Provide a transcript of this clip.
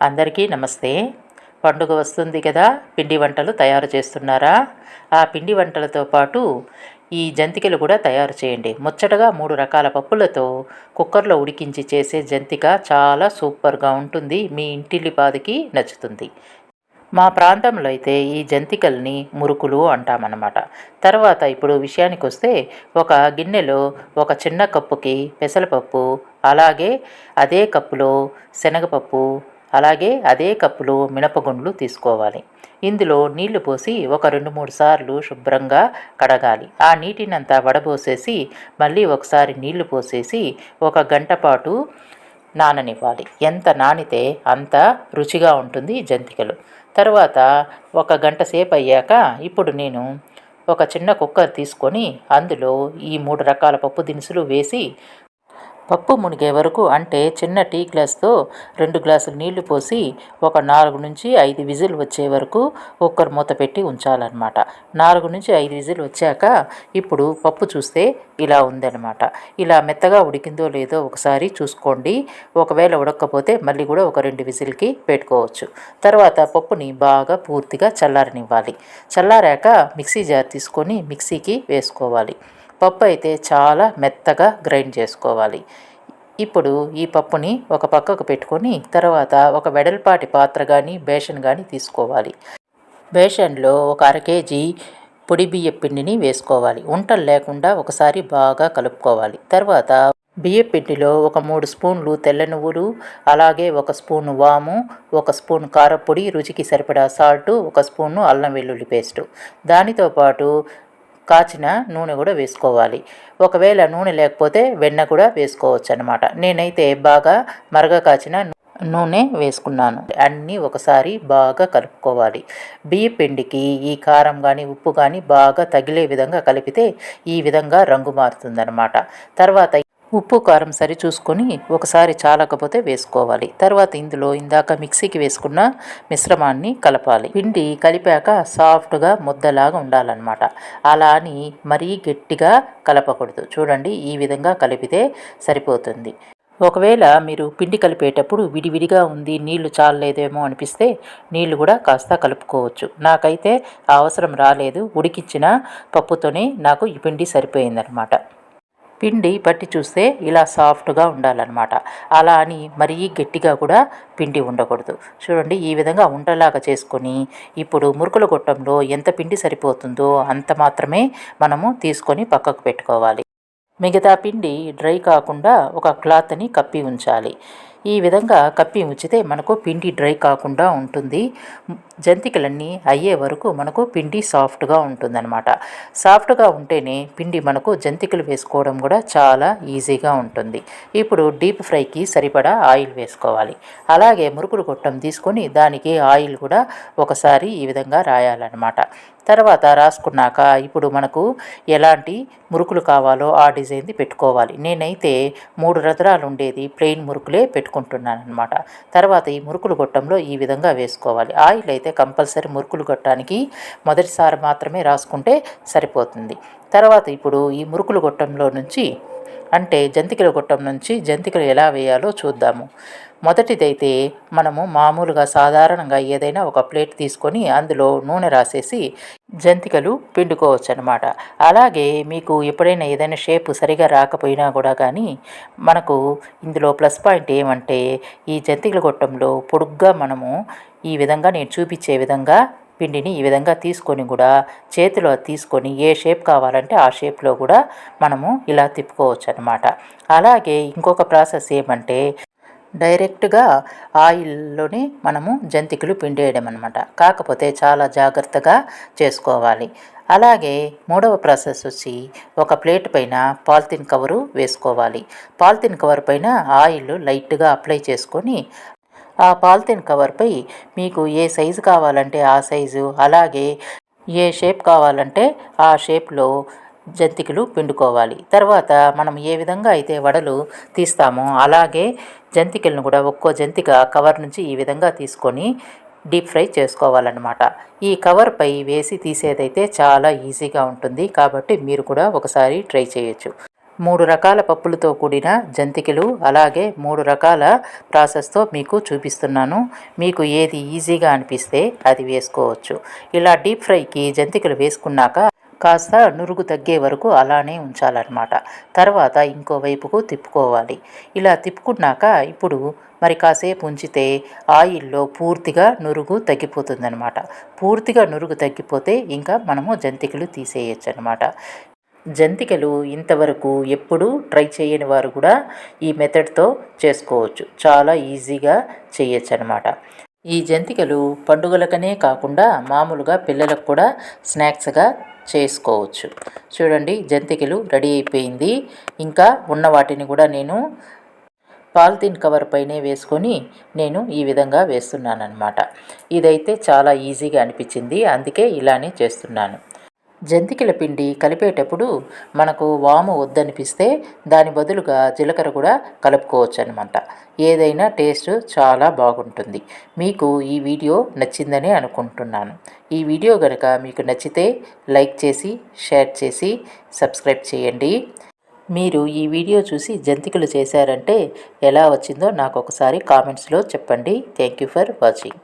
అందరికీ నమస్తే. పండుగ వస్తుంది కదా పిండి వంటలు తయారు చేస్తున్నారా? ఆ పిండి వంటలతో పాటు ఈ జంతికలు కూడా తయారు చేయండి. ముచ్చటగా మూడు రకాల పప్పులతో కుక్కర్లో ఉడికించి చేసే జంతిక చాలా సూపర్గా ఉంటుంది. మీ ఇంటిల్లిపాదికి నచ్చుతుంది. మా ప్రాంతంలో అయితే ఈ జంతికల్ని మురుకులు అంటామన్నమాట. తర్వాత ఇప్పుడు విషయానికి వస్తే ఒక గిన్నెలో ఒక చిన్న కప్పుకి పెసరపప్పు అలాగే అదే కప్పులో శనగపప్పు అలాగే అదే కప్పులో మినపగుండ్లు తీసుకోవాలి. ఇందులో నీళ్ళు పోసి ఒక రెండు మూడు సార్లు శుభ్రంగా కడగాలి. ఆ నీటినంతా వడబోసేసి మళ్ళీ ఒకసారి నీళ్ళు పోసేసి ఒక గంట పాటు నాననివ్వాలి. ఎంత నానితే అంత రుచిగా ఉంటుంది జంతికలు. తర్వాత ఒక గంట సేపు అయ్యాక ఇప్పుడు నేను ఒక చిన్న కుక్కర్ తీసుకొని అందులో ఈ మూడు రకాల పప్పు దినుసులు వేసి పప్పు మునిగే వరకు అంటే చిన్న టీ గ్లాస్తో రెండు గ్లాసులు నీళ్ళు పోసి ఒక నాలుగు నుంచి ఐదు విజిల్ వచ్చే వరకు కుక్కర్ మూత పెట్టి ఉంచాలన్నమాట. నాలుగు నుంచి ఐదు విజిల్ వచ్చాక ఇప్పుడు పప్పు చూస్తే ఇలా ఉందన్నమాట. ఇలా మెత్తగా ఉడికిందో లేదో ఒకసారి చూసుకోండి. ఒకవేళ ఉడకపోతే మళ్ళీ కూడా ఒక రెండు విజిల్కి పెట్టుకోవచ్చు. తర్వాత పప్పుని బాగా పూర్తిగా చల్లారనివ్వాలి. చల్లారాక మిక్సీ జార్ తీసుకొని మిక్సీకి వేసుకోవాలి. పప్పు అయితే చాలా మెత్తగా గ్రైండ్ చేసుకోవాలి. ఇప్పుడు ఈ పప్పుని ఒక పక్కకు పెట్టుకొని తర్వాత ఒక వెడల్పాటి పాత్ర కానీ బేషన్ కానీ తీసుకోవాలి. బేషన్లో ఒక అర కేజీ పొడి బియ్య పిండిని వేసుకోవాలి. ఉంటలు లేకుండా ఒకసారి బాగా కలుపుకోవాలి. తర్వాత బియ్య పిండిలో ఒక మూడు స్పూన్లు తెల్ల నువ్వులు అలాగే ఒక స్పూన్ వాము ఒక స్పూన్ కారపొడి రుచికి సరిపడా సాల్టు ఒక స్పూను అల్లం వెల్లుల్లి పేస్టు. దానితో పాటు కాచిన నూనె కూడా వేసుకోవాలి. ఒకవేళ నూనె లేకపోతే వెన్న కూడా వేసుకోవచ్చు అనమాట నేనైతే బాగా మరగ కాచిన నూనె వేసుకున్నాను. అన్నీ ఒకసారి బాగా కలుపుకోవాలి. బియ్య పిండికి ఈ కారం కానీ ఉప్పు కానీ బాగా తగిలే విధంగా కలిపితే ఈ విధంగా రంగు మారుతుందన్నమాట. తర్వాత ఉప్పు కారం సరి చూసుకొని ఒకసారి చాలకపోతే వేసుకోవాలి. తర్వాత ఇందులో ఇందాక మిక్సీకి వేసుకున్న మిశ్రమాన్ని కలపాలి. పిండి కలిపాక సాఫ్ట్గా ముద్దలాగా ఉండాలన్నమాట. అలా అని మరీ గట్టిగా కలపకూడదు. చూడండి ఈ విధంగా కలిపితే సరిపోతుంది. ఒకవేళ మీరు పిండి కలిపేటప్పుడు విడివిడిగా ఉంది నీళ్ళు చాలలేదేమో అనిపిస్తే నీళ్ళు కూడా కాస్త కలుపుకోవచ్చు. నాకైతే అవసరం రాలేదు. ఉడికించిన పప్పుతోనే నాకు ఈ పిండి సరిపోయిందనమాట పిండి పట్టి చూస్తే ఇలా సాఫ్ట్గా ఉండాలన్నమాట. అలా అని మరీ గట్టిగా కూడా పిండి ఉండకూడదు. చూడండి ఈ విధంగా ఉండలాగా చేసుకొని ఇప్పుడు మురుకుల గొట్టంలో ఎంత పిండి సరిపోతుందో అంత మాత్రమే మనము తీసుకొని పక్కకు పెట్టుకోవాలి. మిగతా పిండి డ్రై కాకుండా ఒక క్లాత్ని కప్పి ఉంచాలి. ఈ విధంగా కప్పి ఉంచితే మనకు పిండి డ్రై కాకుండా ఉంటుంది. జంతికలన్నీ అయ్యే వరకు మనకు పిండి సాఫ్ట్గా ఉంటుందన్నమాట. సాఫ్ట్గా ఉంటేనే పిండి మనకు జంతికలు వేసుకోవడం కూడా చాలా ఈజీగా ఉంటుంది. ఇప్పుడు డీప్ ఫ్రైకి సరిపడా ఆయిల్ వేసుకోవాలి. అలాగే మురుకులు గొట్టం తీసుకొని దానికి ఆయిల్ కూడా ఒకసారి ఈ విధంగా రాయాలన్నమాట. తర్వాత రాసుకున్నాక ఇప్పుడు మనకు ఎలాంటి మురుకులు కావాలో ఆ డిజైన్ది పెట్టుకోవాలి. నేనైతే మూడు రద్రాలు ఉండేది ప్లెయిన్ మురుకులే పెట్టుకో పెట్టుకుంటున్నాను అనమాట తర్వాత ఈ మురుకులు గొట్టంలో ఈ విధంగా వేసుకోవాలి. ఆయిల్ అయితే కంపల్సరీ మురుకులు గొట్టానికి మొదటిసారి మాత్రమే రాసుకుంటే సరిపోతుంది. తర్వాత ఇప్పుడు ఈ మురుకులు గొట్టంలో నుంచి అంటే జంతికల గొట్టం నుంచి జంతికలు ఎలా వేయాలో చూద్దాము. మొదటిదైతే మనము మామూలుగా సాధారణంగా ఏదైనా ఒక ప్లేట్ తీసుకొని అందులో నూనె రాసేసి జంతికలు పిండుకోవచ్చు అనమాట అలాగే మీకు ఎప్పుడైనా ఏదైనా షేప్ సరిగా రాకపోయినా కూడా కానీ మనకు ఇందులో ప్లస్ పాయింట్ ఏమంటే ఈ జంతికల గొట్టంలో పొడుగ్గా మనము ఈ విధంగా నేను చూపించే విధంగా పిండిని ఈ విధంగా తీసుకొని కూడా చేతిలో తీసుకొని ఏ షేప్ కావాలంటే ఆ షేప్లో కూడా మనము ఇలా తిప్పుకోవచ్చు అనమాట అలాగే ఇంకొక ప్రాసెస్ ఏమంటే డైరెక్ట్గా ఆయిల్లోనే మనము జంతికలు పిండేయడం అనమాట కాకపోతే చాలా జాగ్రత్తగా చేసుకోవాలి. అలాగే మూడవ ప్రాసెస్ వచ్చి ఒక ప్లేట్ పైన పాలిథిన్ కవరు వేసుకోవాలి. పాలిథిన్ కవర్ పైన ఆయిల్ లైట్గా అప్లై చేసుకొని ఆ పాలిథిన్ కవర్పై మీకు ఏ సైజు కావాలంటే ఆ సైజు అలాగే ఏ షేప్ కావాలంటే ఆ షేప్లో జంతికలు పిండుకోవాలి. తర్వాత మనం ఏ విధంగా అయితే వడలు తీస్తామో అలాగే జంతికలను కూడా ఒక్కో జంతిక కవర్ నుంచి ఈ విధంగా తీసుకొని డీప్ ఫ్రై చేసుకోవాలన్నమాట. ఈ కవర్పై వేసి తీసేదైతే చాలా ఈజీగా ఉంటుంది కాబట్టి మీరు కూడా ఒకసారి ట్రై చేయొచ్చు. మూడు రకాల పప్పులతో కూడిన జంతికలు అలాగే మూడు రకాల ప్రాసెస్తో మీకు చూపిస్తున్నాను. మీకు ఏది ఈజీగా అనిపిస్తే అది వేసుకోవచ్చు. ఇలా డీప్ ఫ్రైకి జంతికలు వేసుకున్నాక కాస్త నురుగు తగ్గే వరకు అలానే ఉంచాలన్నమాట. తర్వాత ఇంకో వైపుకు తిప్పుకోవాలి. ఇలా తిప్పుకున్నాక ఇప్పుడు మరి కాసేపు ఉంచితే ఆయిల్లో పూర్తిగా నురుగు తగ్గిపోతుందనమాట పూర్తిగా నురుగు తగ్గిపోతే ఇంకా మనము జంతికలు తీసేయచ్చు అనమాట జంతికలు ఇంతవరకు ఎప్పుడూ ట్రై చేయని వారు కూడా ఈ మెథడ్తో చేసుకోవచ్చు. చాలా ఈజీగా చేయొచ్చు అనమాట ఈ జంతికలు పండుగలకనే కాకుండా మామూలుగా పిల్లలకు కూడా స్నాక్స్గా చేసుకోవచ్చు. చూడండి జంతికలు రెడీ అయిపోయింది. ఇంకా ఉన్న వాటిని కూడా నేను పాలిథిన్ కవర్ పైనే వేసుకొని నేను ఈ విధంగా వేస్తున్నాను అనమాట ఇదైతే చాలా ఈజీగా అనిపించింది. అందుకే ఇలానే చేస్తున్నాను. జంతికల పిండి కలిపేటప్పుడు మనకు వాము వద్దనిపిస్తే దాని బదులుగా జీలకర్ర కూడా కలుపుకోవచ్చు అనమాట ఏదైనా టేస్ట్ చాలా బాగుంటుంది. మీకు ఈ వీడియో నచ్చిందని అనుకుంటున్నాను. ఈ వీడియో కనుక మీకు నచ్చితే లైక్ చేసి షేర్ చేసి సబ్స్క్రైబ్ చేయండి. మీరు ఈ వీడియో చూసి జంతికలు చేశారంటే ఎలా వచ్చిందో నాకు ఒకసారి కామెంట్స్లో చెప్పండి. Thank you for watching.